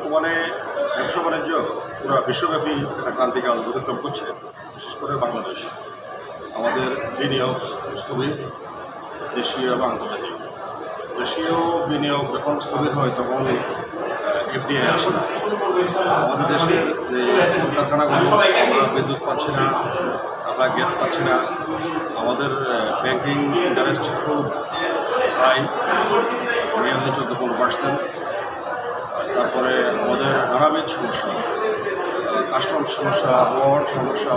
বর্তমানে ব্যবসা বাণিজ্য পুরো বিশ্বব্যাপী একটা ক্রান্তিকাল অতিক্রম করছে, বিশেষ করে বাংলাদেশ। আমাদের বিনিয়োগ স্থবির, দেশীয় এবং আন্তর্জাতিক। দেশীয় বিনিয়োগ যখন স্থবির হয়, তখন এফডিআই আসে না। আমাদের দেশের যে কারখানাগুলো আমরা বিদ্যুৎ পাচ্ছি না, আমরা গ্যাস পাচ্ছি না। আমাদের ব্যাংকিং ইন্টারেস্ট খুব হাই মেয়াদি চোদ্দ, পনেরো পার্সেন্ট তারপরে নানাবিধ সমস্যা কাস্টম সমস্যা বর সমস্যা,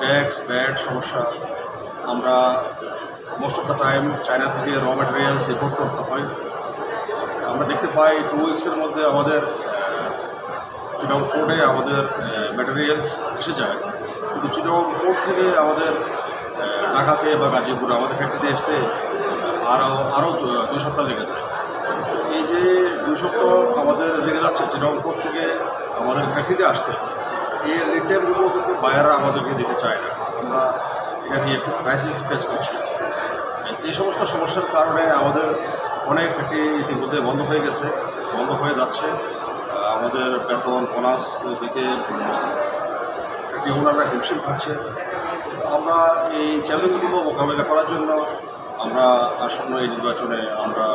ট্যাক্স, ব্যাট সমস্যা। আমরা most of the time China থেকে র ম্যাটেরিয়ালস ইম্পোর্ট করতে হয়। আমরা দেখতে পাই টু উইক্সের মধ্যে আমাদের চিটং পোর্টে আমাদের ম্যাটেরিয়ালস এসে যায়। কিন্তু চিটং পোর্ট থেকে আমাদের ঢাকাতে বা গাজীপুরে, আমাদের ফ্যাক্টরিতে আসতে আরও আরও দুই সপ্তাহ লেগে যায়। এই যে দুই সপ্তাহ যাচ্ছে চিটং পোর্ট থেকে আমাদের ফ্যাক্টরিতে আসতে এই রিটেলগুলো কিন্তু বায়াররা আমাদেরকে দিতে চায় না। আমরা এটা নিয়ে ক্রাইসিস ফেস করছি। এই সমস্ত সমস্যার কারণে আমাদের অনেক ফ্যাক্টরি ইতিমধ্যে বন্ধ হয়ে গেছে, বন্ধ হয়ে যাচ্ছে। আমাদের বেতন বোনাস দিতে ফ্যাক্টরি ওনাররা হিমশিম খাচ্ছে। আমরা এই চ্যালেঞ্জগুলো মোকাবিলা করার জন্য আমরা আসন্ন এই নির্বাচনে আমরা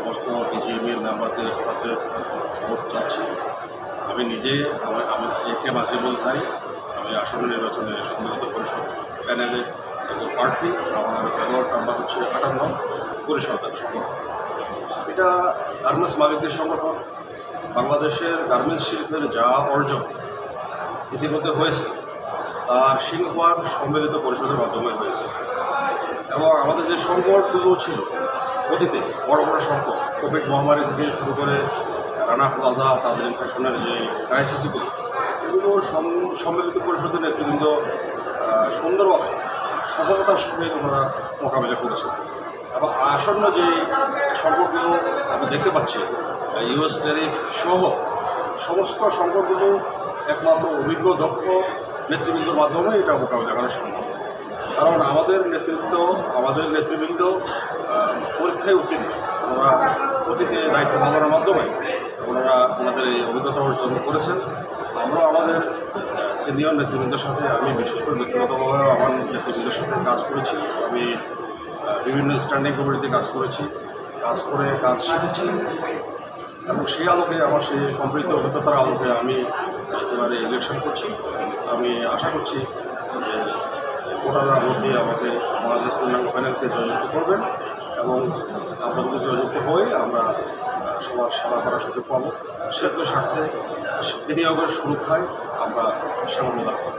সমস্ত বিজেপির মেম্বারদের হাতে ভোট চাচ্ছি। আমি নিজে, আমি আমি এ কে মাসিবুল ভাই, আমি আসন্ন নির্বাচনে সম্মিলিত পরিষদ প্যানেলের একজন প্রার্থী, আমার ব্যালট নাম্বার হচ্ছে আটান্ন পরিষদের সংগঠন এটা গার্মেন্টস মালিকদের সংগঠন। বাংলাদেশের গার্মেন্টস শিল্পের যা অর্জন ইতিমধ্যে হয়েছে, তার সিংহভাগ সম্মিলিত পরিষদের মাধ্যমে হয়েছে। এবং আমাদের যে সংকটগুলো ছিল অতীতে বড় বড় সংকট কোভিড মহামারী থেকে শুরু করে রানা প্লাজা, তাজরিন ফ্যাশনের যে ক্রাইসিসগুলো এগুলো সম- সম্মিলিত পরিষদের নেতৃবৃন্দ সুন্দরভাবে সফলতার সঙ্গে ওনারা মোকাবিলা করেছেন। এবং আসন্ন যে সংকটগুলো আমরা দেখতে পাচ্ছি ইউএস ট্যারিফ সহ সমস্ত সংকটগুলো একমাত্র অভিজ্ঞ, দক্ষ নেতৃবৃন্দের মাধ্যমে এটা মোকাবিলা করা সম্ভব। কারণ আমাদের নেতৃত্ব, আমাদের নেতৃবৃন্দ পরীক্ষায় উত্তীর্ণ। ওনারা অতীতে দায়িত্ব পালনের মাধ্যমে ওনারা ওনাদের এই অভিজ্ঞতা অর্জন করেছেন। আমরা আমাদের সিনিয়র নেতৃবৃন্দের সাথে, আমি বিশেষ করে ব্যক্তিগতভাবে আমার নেতৃবৃন্দের সাথে কাজ করেছি। আমি বিভিন্ন স্ট্যান্ডিং কমিটিতে কাজ করেছি, কাজ করে কাজ শিখেছি। এবং সেই আলোকে, আমার সেই সম্পৃক্ত অভিজ্ঞতার আলোকে আমি এবারে ইলেকশন করছি। আমি আশা করছি যে ভোটাররা মধ্যে আমাদের আমাদের পূর্ণাঙ্গ ফাইন্যান্সে জয়যুক্ত করবেন এবং যদি জয়যুক্ত হই আমরা সবার সেবা করার সুযোগ পাবো। সেগুলো স্বার্থে বিনিয়োগের সুরক্ষায় আমরা সেবা করব।